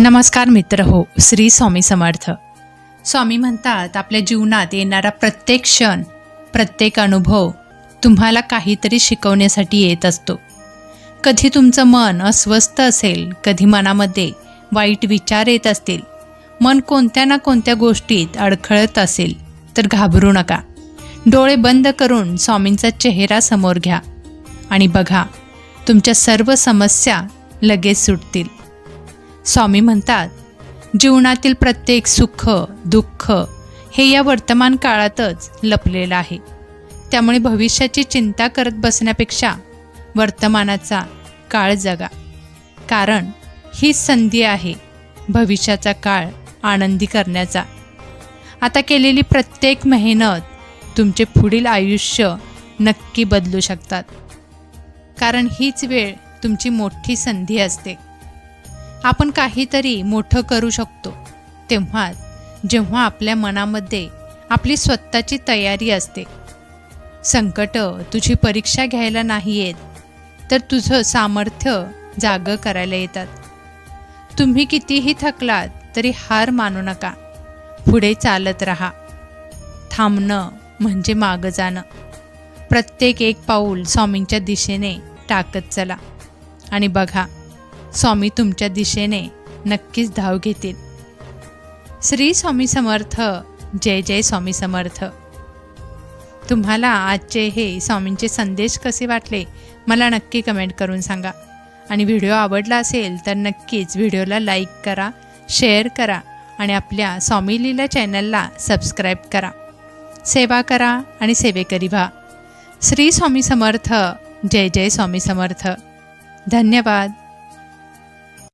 नमस्कार मित्र हो श्री स्वामी समर्थ. स्वामी म्हणतात आपल्या जीवनात येणारा प्रत्येक क्षण प्रत्येक अनुभव तुम्हाला काहीतरी शिकवण्यासाठी येत असतो. कधी तुमचं मन अस्वस्थ असेल कधी मनामध्ये वाईट विचार येत असतील मन कोणत्या ना कोणत्या गोष्टीत अडखळत असेल तर घाबरू नका. डोळे बंद करून स्वामींचा चेहरा समोर घ्या आणि बघा तुमच्या सर्व समस्या लगेच सुटतील. स्वामी म्हणतात जीवनातील प्रत्येक सुख दुःख हे या वर्तमान काळातच लपलेलं आहे. त्यामुळे भविष्याची चिंता करत बसण्यापेक्षा वर्तमानाचा काळ जगा. कारण हीच संधी आहे भविष्याचा काळ आनंदी करण्याचा. आता केलेली प्रत्येक मेहनत तुमचे पुढील आयुष्य नक्की बदलू शकतात. कारण हीच वेळ तुमची मोठी संधी असते. आपण काहीतरी मोठं करू शकतो. तेव्हाच जेव्हा आपल्या मनामध्ये आपली स्वतःची तयारी असते. संकट तुझी परीक्षा घ्यायला नाही येत तर तुझं सामर्थ्य जागं करायला येतात. तुम्ही कितीही थकलात तरी हार मानू नका. पुढे चालत राहा. थांबणं म्हणजे मागं जाणं. प्रत्येक एक पाऊल स्वामींच्या दिशेने टाकत चला. आणि बघा स्वामी तुमच्या दिशेने नक्कीच धाव घेतील. श्री स्वामी समर्थ जय जय स्वामी समर्थ. तुम्हाला आजचे हे स्वामींचे संदेश कसे वाटले मला नक्की कमेंट करून सांगा. आणि व्हिडिओ आवडला असेल तर नक्कीच व्हिडिओला लाईक करा शेअर करा आणि आपल्या स्वामी लीला चॅनलला सबस्क्राईब करा. सेवा करा आणि सेवेकरी व्हा. श्री स्वामी समर्थ जय जय स्वामी समर्थ. धन्यवाद.